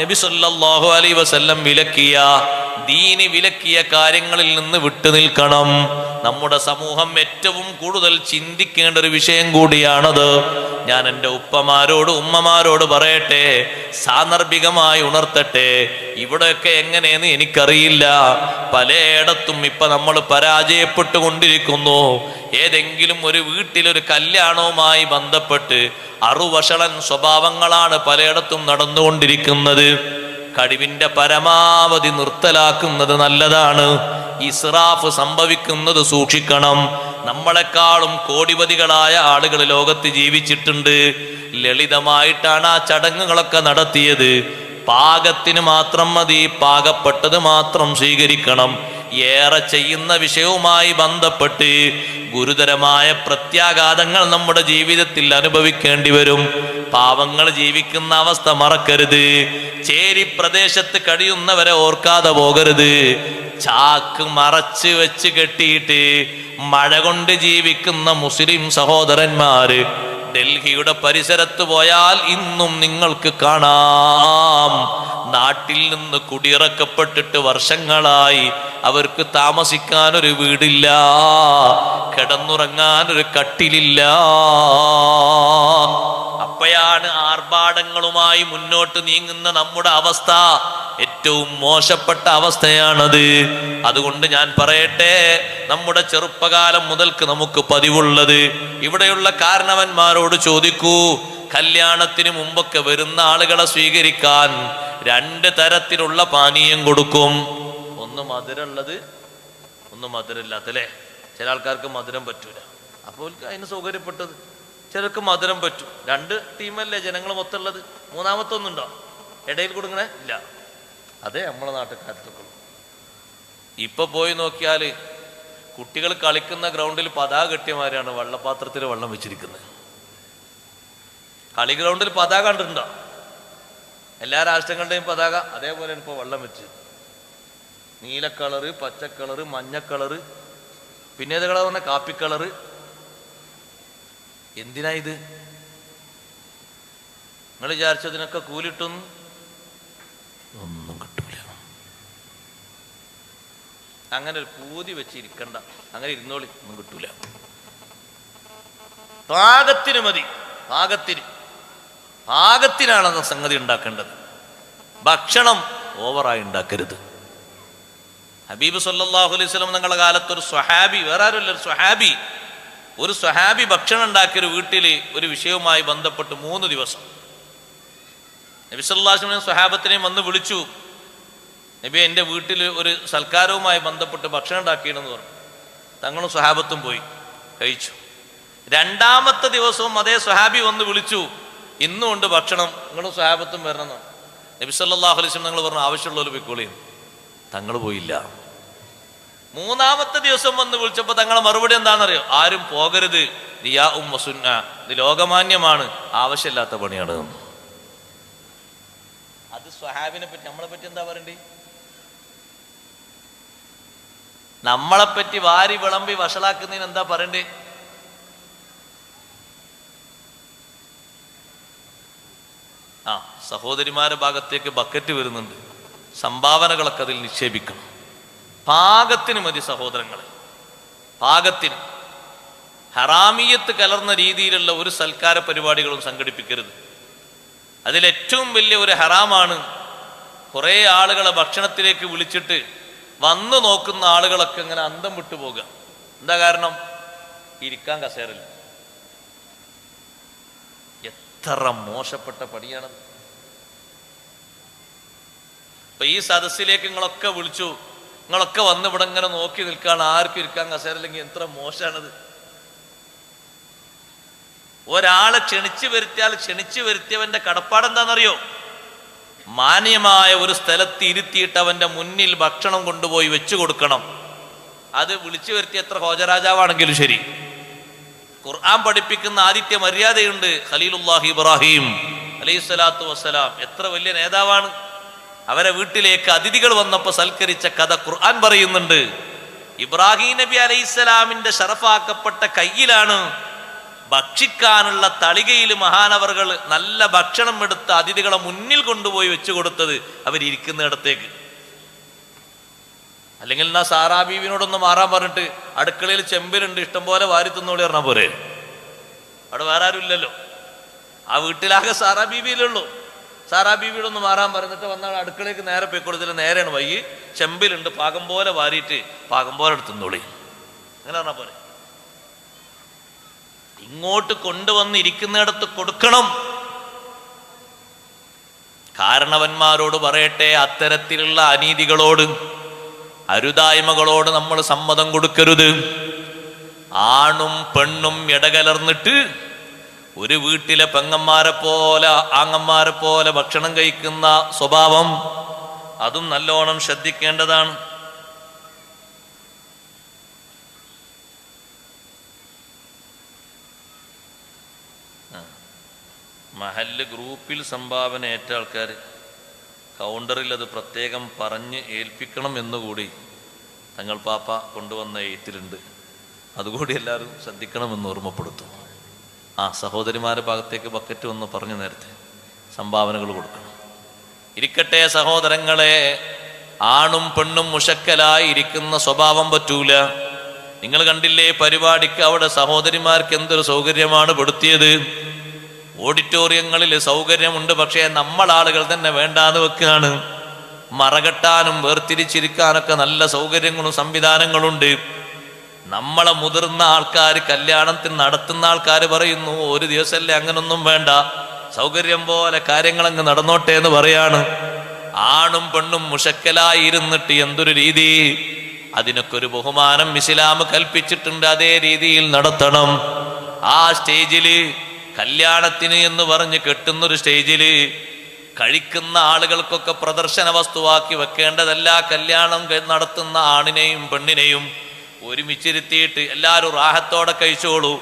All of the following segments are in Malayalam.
നബി സല്ലല്ലാഹു അലൈഹി വസല്ലം വിലക്കിയ ദീനി വിലക്കിയ കാര്യങ്ങളിൽ നിന്ന് വിട്ടുനിൽക്കണം നമ്മുടെ സമൂഹം ഏറ്റവും കൂടുതൽ ചിന്തിക്കേണ്ട ഒരു വിഷയം കൂടിയാണത്. ഞാൻ എന്റെ ഉപ്പമാരോട് ഉമ്മമാരോട് പറയട്ടെ സാന്ദർഭികമായി ഉണർത്തട്ടെ ഇവിടെയൊക്കെ എങ്ങനെയെന്ന് എനിക്കറിയില്ല. പലയിടത്തും ഇപ്പൊ നമ്മൾ പരാജയപ്പെട്ടുകൊണ്ടിരിക്കുന്നു. ഏതെങ്കിലും ഒരു വീട്ടിലൊരു കല്യാണവുമായി ബന്ധപ്പെട്ട് അറുവഷളൻ സ്വഭാവങ്ങളാണ് പലയിടത്തും നടന്നുകൊണ്ടിരിക്കുന്നത്. കഴിവിന്റെ പരമാവധി നിർത്തലാക്കുന്നത് നല്ലതാണ്. ഇസ്രാഫ് സംഭവിക്കുന്നത് സൂക്ഷിക്കണം. നമ്മളെക്കാളും കോടിപതികളായ ആളുകൾ ലോകത്ത് ജീവിച്ചിട്ടുണ്ട്. ലളിതമായിട്ടാണ് ആ ചടങ്ങുകളൊക്കെ നടത്തിയത്. പാകത്തിന് മാത്രം മതി പാകപ്പെട്ടത് മാത്രം സ്വീകരിക്കണം. ഏറെ ചെയ്യുന്ന വിഷയവുമായി ബന്ധപ്പെട്ട് ഗുരുതരമായ പ്രത്യാഘാതങ്ങൾ നമ്മുടെ ജീവിതത്തിൽ അനുഭവിക്കേണ്ടി വരും. പാവങ്ങൾ ജീവിക്കുന്ന അവസ്ഥ മറക്കരുത്. ചേരി പ്രദേശത്ത് കഴിയുന്നവരെ ഓർക്കാതെ പോകരുത്. ചാക്ക് മറച്ച് വെച്ച് കെട്ടിയിട്ട് മഴ കൊണ്ട് ജീവിക്കുന്ന മുസ്ലിം സഹോദരന്മാര് ഡൽഹിയുടെ പരിസരത്ത് പോയാൽ ഇന്നും നിങ്ങൾക്ക് കാണാം. നാട്ടിൽ നിന്ന് കുടിയിറക്കപ്പെട്ടിട്ട് വർഷങ്ങളായി അവർക്ക് താമസിക്കാൻ ഒരു വീടില്ല കിടന്നുറങ്ങാൻ ഒരു കട്ടിലില്ല. അപ്പോഴാണ് ആർഭാടങ്ങളുമായി മുന്നോട്ട് നീങ്ങുന്ന നമ്മുടെ അവസ്ഥ. ഏറ്റവും മോശപ്പെട്ട അവസ്ഥയാണത്. അതുകൊണ്ട് ഞാൻ പറയട്ടെ നമ്മുടെ ചെറുപ്പകാലം മുതൽക്ക് നമുക്ക് പതിവുള്ളത്. ഇവിടെയുള്ള കാരണവന്മാരോട് ചോദിക്കൂ കല്യാണത്തിന് മുമ്പൊക്കെ വരുന്ന ആളുകളെ സ്വീകരിക്കാൻ രണ്ട് തരത്തിലുള്ള പാനീയം കൊടുക്കും. ഒന്ന് മധുരമുള്ളത് ഒന്ന് മധുരമില്ലാത്ത അല്ലേ ചില ആൾക്കാർക്ക് മധുരം പറ്റൂല. അപ്പോൾ അതിന് സൗകര്യപ്പെട്ടത്. ചിലർക്ക് മധുരം പറ്റും. രണ്ട് ടീമല്ലേ ജനങ്ങൾ മൊത്തമുള്ളത്? മൂന്നാമത്തൊന്നുണ്ടോ? ഇടയിൽ കൊടുക്കണേ? ഇല്ല. അതെ നമ്മളെ നാട്ടുകാരത്തൊക്കെ ഇപ്പൊ പോയി നോക്കിയാൽ കുട്ടികൾ കളിക്കുന്ന ഗ്രൗണ്ടിൽ പതാക കെട്ടിയമാരാണ് വെള്ളപാത്രത്തിൽ വെള്ളം വെച്ചിരിക്കുന്നത്. കളി ഗ്രൗണ്ടിൽ പതാക കണ്ടിട്ടുണ്ടോ? എല്ലാ രാഷ്ട്രങ്ങളുടെയും പതാക അതേപോലെ ഇപ്പോൾ വെള്ളം വെച്ച്. നീല കളറ് പച്ച കളറ് മഞ്ഞ കളറ് പിന്നെ ഏത് കളർ പറഞ്ഞ? കാപ്പി കളറ്. എന്തിനാ ഇത്? നിങ്ങൾ വിചാരിച്ചതിനൊക്കെ കൂലിട്ടൊന്നും ഒന്നും കിട്ടൂല അങ്ങനെ ഒരു പൂതി വെച്ച് ഇരിക്കണ്ട. അങ്ങനെ ഇരുന്നോളി ഒന്നും കിട്ടൂല. പാകത്തിന് മതി പാകത്തിന്. പാകത്തിനാണെന്ന സംഗതി ഉണ്ടാക്കേണ്ടത്. ഭക്ഷണം ഓവറായി ഉണ്ടാക്കരുത്. ഹബീബ് സല്ലല്ലാഹു അലൈഹി വസല്ലം നിങ്ങളുടെ കാലത്ത് ഒരു സ്വഹാബി വേറെ ആരുമില്ല ഒരു സ്വഹാബി. ഒരു സ്വഹാബി ഭക്ഷണം ഉണ്ടാക്കിയൊരു വീട്ടിൽ ഒരു വിഷയവുമായി ബന്ധപ്പെട്ട് മൂന്ന് ദിവസം. നബി സല്ലാസ്ലമിനെയും സ്വഹാബത്തിനെയും വന്ന് വിളിച്ചു. നബി എന്റെ വീട്ടിൽ ഒരു സൽക്കാരവുമായി ബന്ധപ്പെട്ട് ഭക്ഷണം ഉണ്ടാക്കിയിടുന്ന് പറഞ്ഞു. തങ്ങളും സ്വഹാബത്തും പോയി കഴിച്ചു. രണ്ടാമത്തെ ദിവസവും അതേ സ്വഹാബി വന്ന് വിളിച്ചു ഇന്നും ഉണ്ട് ഭക്ഷണം നിങ്ങളും സ്വഹാബത്തും വരണം നബി സല്ലാഹു അലൈസ് നിങ്ങൾ പറഞ്ഞു ആവശ്യമുള്ളവർ പോയിക്കോളിയും തങ്ങൾ പോയില്ല. മൂന്നാമത്തെ ദിവസം വന്ന് വിളിച്ചപ്പോൾ തങ്ങളെ മറുപടി എന്താണെന്നറിയോ? ആരും പോകരുത്. ദിയാ ഉം വസുന്ന. ഇത് ലോകമാന്യമാണ്. ആവശ്യമില്ലാത്ത പണിയാണ്. അത് സ്വഹാബിനെ പറ്റി നമ്മളെ പറ്റി എന്താ പറയണ്ടേ? നമ്മളെ പറ്റി വാരി വിളമ്പി വഷളാക്കുന്നതിന് എന്താ പറയണ്ടേ? ആ സഹോദരിമാരുടെ ഭാഗത്തേക്ക് ബക്കറ്റ് വരുന്നുണ്ട്. സംഭാവനകളൊക്കെ അതിൽ നിക്ഷേപിക്കണം പാകത്തിന് മതി സഹോദരങ്ങളെ. പാകത്തിന്. ഹറാമിയത്ത് കലർന്ന രീതിയിലുള്ള ഒരു സൽക്കാര പരിപാടികളും സംഘടിപ്പിക്കരുത്. അതിലേറ്റവും വലിയ ഒരു ഹറാമാണ് കുറേ ആളുകളെ ഭക്ഷണത്തിലേക്ക് വിളിച്ചിട്ട് വന്നു നോക്കുന്ന ആളുകളൊക്കെ ഇങ്ങനെ അന്തം വിട്ടുപോകുക എന്താ കാരണം? ഇരിക്കാൻ കസേരല്ല എത്ര മോശപ്പെട്ട പണിയാണ് അപ്പൊ ഈ സദസ്സിലേക്ക് നിങ്ങളൊക്കെ വിളിച്ചു. നിങ്ങളൊക്കെ വന്ന് ഇവിടെ ഇങ്ങനെ നോക്കി നിൽക്കാൻ ആർക്കും ഇരിക്കാൻ കസേരല്ലെങ്കിൽ എത്ര മോശമാണത്. ഒരാളെ ക്ഷണിച്ചു വരുത്തിയാൽ ക്ഷണിച്ചു വരുത്തിയവന്റെ കടപ്പാടെന്താണെന്നറിയോ മാന്യമായ ഒരു സ്ഥലത്ത് ഇരുത്തിയിട്ട് അവന്റെ മുന്നിൽ ഭക്ഷണം കൊണ്ടുപോയി വെച്ചു കൊടുക്കണം. അത് വിളിച്ചു വരുത്തിയ എത്ര ഹോജരാജാവാണെങ്കിലും ശരി. ഖുർആൻ പഠിപ്പിക്കുന്ന ആദിത്യ മര്യാദയുണ്ട്. ഖലീലുല്ലാഹി ഇബ്രാഹിം അലൈഹി സ്വലാത്തു വസ്സലാം. എത്ര വലിയ നേതാവാണ്. അവരെ വീട്ടിലേക്ക് അതിഥികൾ വന്നപ്പോൾ സൽക്കരിച്ച കഥ ഖുർആൻ പറയുന്നുണ്ട്. ഇബ്രാഹിം നബി അലൈഹിസ്സലാമിന്റെ ഷറഫാക്കപ്പെട്ട കയ്യിലാണ് ഭക്ഷിക്കാനുള്ള തളികയിൽ മഹാനവറുകൾ നല്ല ഭക്ഷണം എടുത്ത് അതിഥികളെ മുന്നിൽ കൊണ്ടുപോയി വെച്ചു കൊടുത്തത് അവരിയ്ക്കുന്നിടത്തേക്ക് അല്ലെങ്കിൽ എന്നാ സാറാ ബീവിനോടൊന്ന് മാറാൻ പറഞ്ഞിട്ട് അടുക്കളയിൽ ചെമ്പിലുണ്ട് ഇഷ്ടംപോലെ വാരി തിന്നോളി പറഞ്ഞാൽ പോരെ. അവിടെ വേറെ ആരും ഇല്ലല്ലോ. ആ വീട്ടിലാകെ സാറാ ബീവിയിലുള്ളൂ. സാറാ ബീവിയോടൊന്ന് മാറാൻ പറഞ്ഞിട്ട് വന്നാൽ അടുക്കളയ്ക്ക് നേരെ പോയി കൊടുത്തില്ല നേരെയാണ് വൈകി ചെമ്പിലുണ്ട് പാകം പോലെ വാരിയിട്ട് പാകം പോലെ എടുത്തുന്നോളി അങ്ങനെ പറഞ്ഞാൽ പോരെ. ഇങ്ങോട്ട് കൊണ്ടുവന്നിരിക്കുന്നിടത്ത് കൊടുക്കണം. കാരണവന്മാരോട് പറയട്ടെ അത്തരത്തിലുള്ള അനീതികളോട് അരുതായ്മകളോട് നമ്മൾ സമ്മതം കൊടുക്കരുത്. ആണും പെണ്ണും ഇടകലർന്നിട്ട് ഒരു വീട്ടിലെ പെങ്ങന്മാരെ പോലെ ആങ്ങന്മാരെ പോലെ ഭക്ഷണം കഴിക്കുന്ന സ്വഭാവം അതും നല്ലോണം ശ്രദ്ധിക്കേണ്ടതാണ്. മഹല്ല് ഗ്രൂപ്പിൽ സംഭാവന ഏറ്റ ആൾക്കാർ കൗണ്ടറിൽ അത് പ്രത്യേകം പറഞ്ഞ് ഏൽപ്പിക്കണം എന്നുകൂടി തങ്ങൾ പാപ്പ കൊണ്ടുവന്ന എഴുത്തിലുണ്ട്. അതുകൂടി എല്ലാവരും ശ്രദ്ധിക്കണമെന്ന് ഓർമ്മപ്പെടുത്തും. ആ സഹോദരിമാരുടെ ഭാഗത്തേക്ക് ബക്കറ്റ് വന്ന് പറഞ്ഞു നേരത്തെ സംഭാവനകൾ കൊടുക്കണം. ഇരിക്കട്ടെ സഹോദരങ്ങളെ ആണും പെണ്ണും മുഷക്കലായി ഇരിക്കുന്ന സ്വഭാവം പറ്റൂല. നിങ്ങൾ കണ്ടില്ലേ പരിപാടിക്ക് അവിടെ സഹോദരിമാർക്ക് എന്തൊരു സൗകര്യമാണ് പെടുത്തിയത്? ഓഡിറ്റോറിയങ്ങളിൽ സൗകര്യമുണ്ട് പക്ഷേ നമ്മൾ ആളുകൾ തന്നെ വേണ്ടാന്ന് വെക്കുകയാണ്. മറകെട്ടാനും വേർതിരിച്ചിരിക്കാനൊക്കെ നല്ല സൗകര്യങ്ങളും സംവിധാനങ്ങളുണ്ട്. നമ്മളെ മുതിർന്ന ആൾക്കാർ കല്യാണത്തിന് നടത്തുന്ന ആൾക്കാർ പറയുന്നു ഒരു ദിവസമല്ലേ അങ്ങനൊന്നും വേണ്ട. സൗകര്യം പോലെ കാര്യങ്ങളങ്ങ് നടന്നോട്ടെ എന്ന് പറയാണ്. ആണും പെണ്ണും മുഷക്കലായി ഇരുന്നിട്ട് എന്തൊരു രീതി? അതിനൊക്കെ ഒരു ബഹുമാനം ഇസ്ലാം കൽപ്പിച്ചിട്ടുണ്ട് അതേ രീതിയിൽ നടത്തണം. ആ സ്റ്റേജിൽ കല്യാണത്തിന് എന്ന് പറഞ്ഞ് കെട്ടുന്നൊരു സ്റ്റേജിൽ കഴിക്കുന്ന ആളുകൾക്കൊക്കെ പ്രദർശന വസ്തുവാക്കി വെക്കേണ്ടതല്ല കല്യാണം നടത്തുന്ന ആണിനെയും പെണ്ണിനെയും ഒരുമിച്ചിരുത്തിയിട്ട് എല്ലാവരും റാഹത്തോടെ കഴിച്ചോളൂ.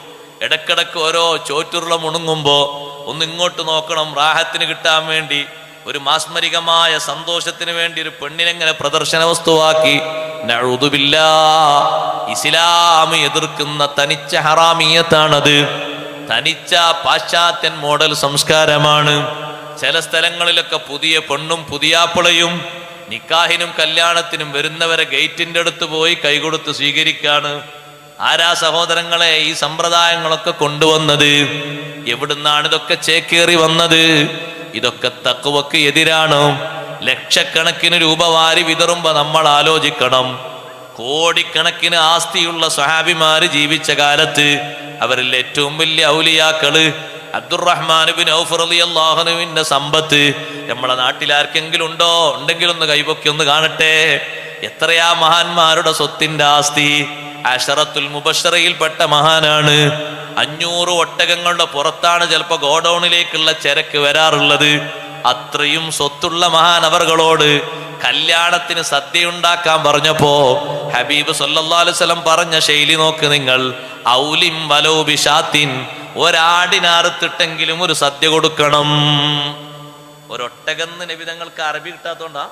ഇടക്കിടക്ക് ഓരോ ചോറ്റുരുള മുണുങ്ങുമ്പോൾ ഒന്ന് ഇങ്ങോട്ട് നോക്കണം റാഹത്തിന് കിട്ടാൻ വേണ്ടി. ഒരു മാസ്മരികമായ സന്തോഷത്തിന് വേണ്ടി ഒരു പെണ്ണിനെങ്ങനെ പ്രദർശന വസ്തുവാക്കി നഴുതുവില്ല ഇസ്ലാം എതിർക്കുന്ന തനിച്ച ഹറാമീയത്താണത്. തനിച്ച പാശ്ചാത്യൻ മോഡൽ സംസ്കാരമാണ്. ചില സ്ഥലങ്ങളിലൊക്കെ പുതിയ പെണ്ണും പുതിയാപ്പിളയും നിക്കാഹിനും കല്യാണത്തിനും വരുന്നവരെ ഗേറ്റിന്റെ അടുത്ത് പോയി കൈകൊടുത്ത് സ്വീകരിക്കാണ്. ആരാ സഹോദരങ്ങളെ ഈ സമ്പ്രദായങ്ങളൊക്കെ കൊണ്ടുവന്നത്? എവിടുന്നാണ് ഇതൊക്കെ ചേക്കേറി വന്നത്? ഇതൊക്കെ തക്കുവക്ക് എതിരാണ്. ലക്ഷക്കണക്കിന് രൂപ വാരി വിതറുമ്പോ നമ്മൾ ആലോചിക്കണം. കോടിക്കണക്കിന് ആസ്തിയുള്ള സഹാബിമാര് ജീവിച്ച കാലത്ത് അവരിൽ ഏറ്റവും വലിയ ഔലിയാക്കൾ അബ്ദുറഹ്മാൻ ബിൻ ഔഫ് അള്ളാഹനുവിന്റെ സമ്പത്ത് നമ്മളെ നാട്ടിൽ ആർക്കെങ്കിലും ഉണ്ടോ? ഉണ്ടെങ്കിൽ ഒന്ന് കൈപൊക്കി ഒന്ന് കാണട്ടെ. എത്രയാ മഹാന്മാരുടെ സ്വത്തിന്റെ ആസ്തി? അഷറത്തുൽ മുബഷറയിൽപ്പെട്ട മഹാനാണ്. അഞ്ഞൂറ് ഒട്ടകങ്ങളുടെ പുറത്താണ് ചിലപ്പോ ഗോഡൌണിലേക്കുള്ള ചരക്ക് വരാറുള്ളത്. അത്രയും സ്വത്തുള്ള മഹാനവറുകളോട് കല്യാണത്തിന് സദ്യ ഉണ്ടാക്കാൻ പറഞ്ഞപ്പോ ഹബീബ് സല്ലാസ്ലം പറഞ്ഞ ശൈലി നോക്ക് നിങ്ങൾ. ഔലിം വലോബിഷാത്തിൻ ഒരാടിനറുത്തിട്ടെങ്കിലും ഒരു സദ്യ കൊടുക്കണം. ഒരൊട്ടകന്ന് നബിതങ്ങൾക്ക് അറബി കിട്ടാത്തോണ്ടാ?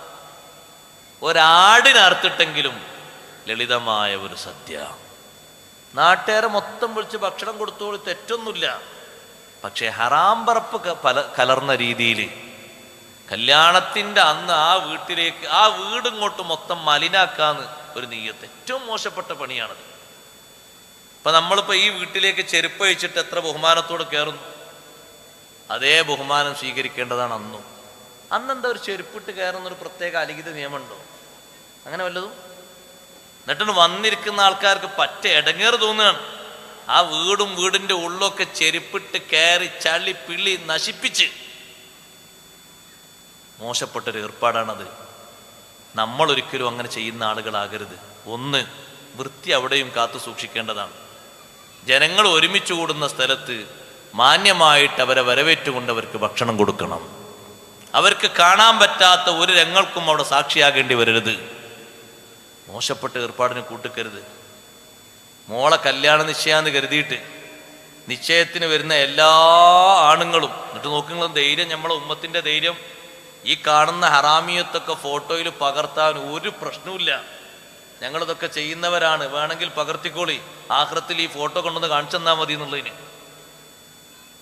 ഒരാടിനറുത്തിട്ടെങ്കിലും ലളിതമായ ഒരു സദ്യ. നാട്ടുകാരെ മൊത്തം വിളിച്ച് ഭക്ഷണം കൊടുത്തോളി തെറ്റൊന്നുമില്ല. പക്ഷേ ഹറാം പറപ്പ് പല കലർന്ന രീതിയിൽ കല്യാണത്തിന്റെ അന്ന് ആ വീട്ടിലേക്ക് ആ വീട് ഇങ്ങോട്ട് മൊത്തം മലിനാക്കാന്ന് ഒരു നീയത്ത് ഏറ്റവും മോശപ്പെട്ട പണിയാണത്. ഇപ്പം നമ്മളിപ്പോൾ ഈ വീട്ടിലേക്ക് ചെരുപ്പ് അഴിച്ചിട്ട് എത്ര ബഹുമാനത്തോടെ കയറുന്നു. അതേ ബഹുമാനം സ്വീകരിക്കേണ്ടതാണ് അന്നും. അന്നെന്താ ഒരു ചെരുപ്പിട്ട് കയറുന്ന ഒരു പ്രത്യേക അലിഖിത നിയമമുണ്ടോ? അങ്ങനെ വല്ലതും? എന്നിട്ട് വന്നിരിക്കുന്ന ആൾക്കാർക്ക് പറ്റ ഇടങ്ങേറ് തോന്നുകയാണ്. ആ വീടും വീടിന്റെ ഉള്ളൊക്കെ ചെരുപ്പിട്ട് കയറി ചളി പിള്ളി നശിപ്പിച്ച്. മോശപ്പെട്ടൊരു ഏർപ്പാടാണത്. നമ്മൾ ഒരിക്കലും അങ്ങനെ ചെയ്യുന്ന ആളുകളാകരുത്. ഒന്ന് വൃത്തി അവിടെയും കാത്തു സൂക്ഷിക്കേണ്ടതാണ്. ജനങ്ങൾ ഒരുമിച്ച് കൂടുന്ന സ്ഥലത്ത് മാന്യമായിട്ട് അവരെ വരവേറ്റുകൊണ്ട് അവർക്ക് ഭക്ഷണം കൊടുക്കണം. അവർക്ക് കാണാൻ പറ്റാത്ത ഒരു രംഗങ്ങൾക്കും അവിടെ സാക്ഷിയാകേണ്ടി വരരുത്. മോശപ്പെട്ട ഏർപ്പാടിന് കൂട്ടിക്കരുത്. മോളെ കല്യാണ നിശ്ചയാന്ന് കരുതിയിട്ട് നിശ്ചയത്തിന് വരുന്ന എല്ലാ ആണുങ്ങളും എന്നിട്ട് നോക്കുന്ന ധൈര്യം നമ്മളെ ഉമ്മത്തിന്റെ ധൈര്യം ഈ കാണുന്ന ഹറാമിയത്തൊക്കെ ഫോട്ടോയിൽ പകർത്താൻ ഒരു പ്രശ്നവുമില്ല. ഞങ്ങളിതൊക്കെ ചെയ്യുന്നവരാണ്. വേണമെങ്കിൽ പകർത്തിക്കോളി. ആഹ്രത്തിൽ ഈ ഫോട്ടോ കൊണ്ടുവന്ന് കാണിച്ചു തന്നാൽ മതി എന്നുള്ളതിന്.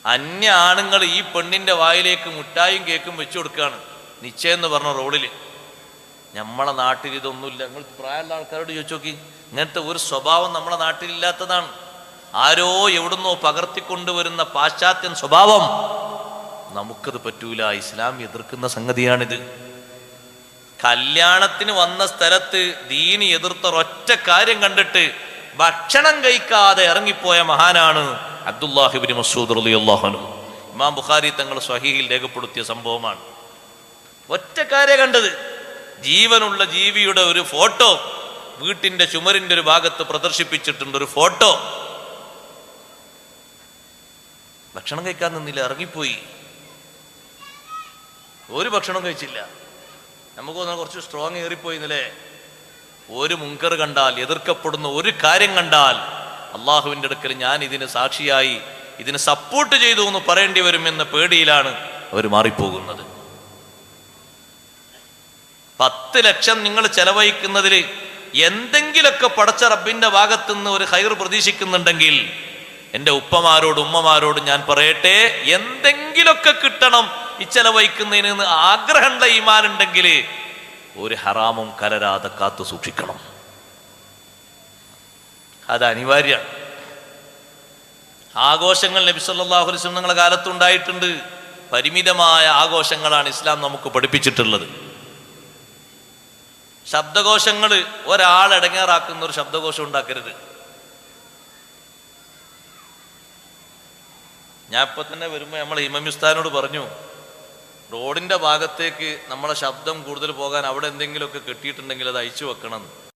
അന്യ ആണുങ്ങൾ ഈ പെണ്ണിന്റെ വായിലേക്ക് മുട്ടായും കേക്കും വെച്ചു കൊടുക്കുകയാണ്. നിശ്ചയം എന്ന് പറഞ്ഞ റോഡിൽ നമ്മളെ നാട്ടിൽ ഇതൊന്നുമില്ല. നിങ്ങൾ പ്രായമുള്ള ആൾക്കാരോട് ചോദിച്ചു നോക്കി. ഇങ്ങനത്തെ ഒരു സ്വഭാവം നമ്മളെ നാട്ടിലില്ലാത്തതാണ്. ആരോ എവിടുന്നോ പകർത്തിക്കൊണ്ടുവരുന്ന പാശ്ചാത്യൻ സ്വഭാവം. നമുക്കത് പറ്റൂല. ഇസ്ലാം എതിർക്കുന്ന സംഗതിയാണിത്. കല്യാണത്തിന് വന്ന സ്ഥലത്ത് ദീനി എതിർത്ത ഒറ്റ കാര്യം കണ്ടിട്ട് ഭക്ഷണം കഴിക്കാതെ ഇറങ്ങിപ്പോയ മഹാനാണ് അബ്ദുല്ലാഹിബിൻ മസൂദ് റളിയല്ലാഹു ഇമാം ബുഖാരി തങ്ങൾ സ്വഹീഹിൽ രേഖപ്പെടുത്തിയ സംഭവമാണ്. ഒറ്റ കാര്യം കണ്ടത്. ജീവനുള്ള ജീവിയുടെ ഒരു ഫോട്ടോ വീട്ടിന്റെ ചുമരിന്റെ ഒരു ഭാഗത്ത് പ്രദർശിപ്പിച്ചിട്ടുണ്ട് ഒരു ഫോട്ടോ. ഭക്ഷണം കഴിക്കാൻ നിന്നില്ല ഇറങ്ങിപ്പോയി. ഒരു ഭക്ഷണം കഴിച്ചില്ല. നമുക്ക് തോന്നുന്ന കുറച്ച് സ്ട്രോങ് ഏറിപ്പോയി ഇന്നലെ. ഒരു മുങ്കർ കണ്ടാൽ എതിർക്കപ്പെടുന്ന ഒരു കാര്യം കണ്ടാൽ അള്ളാഹുവിന്റെ അടുക്കൽ ഞാൻ ഇതിന് സാക്ഷിയായി ഇതിന് സപ്പോർട്ട് ചെയ്തു എന്ന് പറയേണ്ടി വരും എന്ന പേടിയിലാണ് അവർ മാറിപ്പോകുന്നത്. പത്ത് ലക്ഷം നിങ്ങൾ ചെലവഴിക്കുന്നതിൽ എന്തെങ്കിലുമൊക്കെ പടച്ച റബ്ബിന്റെ ഭാഗത്തുനിന്ന് ഒരു ഹൈർ പ്രതീക്ഷിക്കുന്നുണ്ടെങ്കിൽ എന്റെ ഉപ്പമാരോട് ഉമ്മമാരോട് ഞാൻ പറയട്ടെ എന്തെങ്കിലുമൊക്കെ കിട്ടണം ഈ ചെലവഴിക്കുന്നതിന് ആഗ്രഹമുള്ള ഈമാനുണ്ടെങ്കിൽ ഒരു ഹറാമും കലരാതെ കാത്തു സൂക്ഷിക്കണം. അത് അനിവാര്യമാണ്. ആഘോഷങ്ങൾ നബി അലൈഹി കാലത്തുണ്ടായിട്ടുണ്ട്. പരിമിതമായ ആഘോഷങ്ങളാണ് ഇസ്ലാം നമുക്ക് പഠിപ്പിച്ചിട്ടുള്ളത്. ശബ്ദകോശങ്ങൾ ഒരാൾ ഇടങ്ങേറാക്കുന്ന ഒരു ശബ്ദകോശം ഉണ്ടാക്കരുത് ഞാൻ ഇപ്പൊ തന്നെ വരുമ്പോൾ നമ്മൾ ഇമമിസ്ഥാനോട് പറഞ്ഞു റോഡിന്റെ ഭാഗത്തേക്ക് നമ്മളെ ശബ്ദം കൂടുതൽ പോകാൻ അവിടെ എന്തെങ്കിലുമൊക്കെ കെട്ടിയിട്ടുണ്ടെങ്കിൽ അത് അയച്ചു വെക്കണം.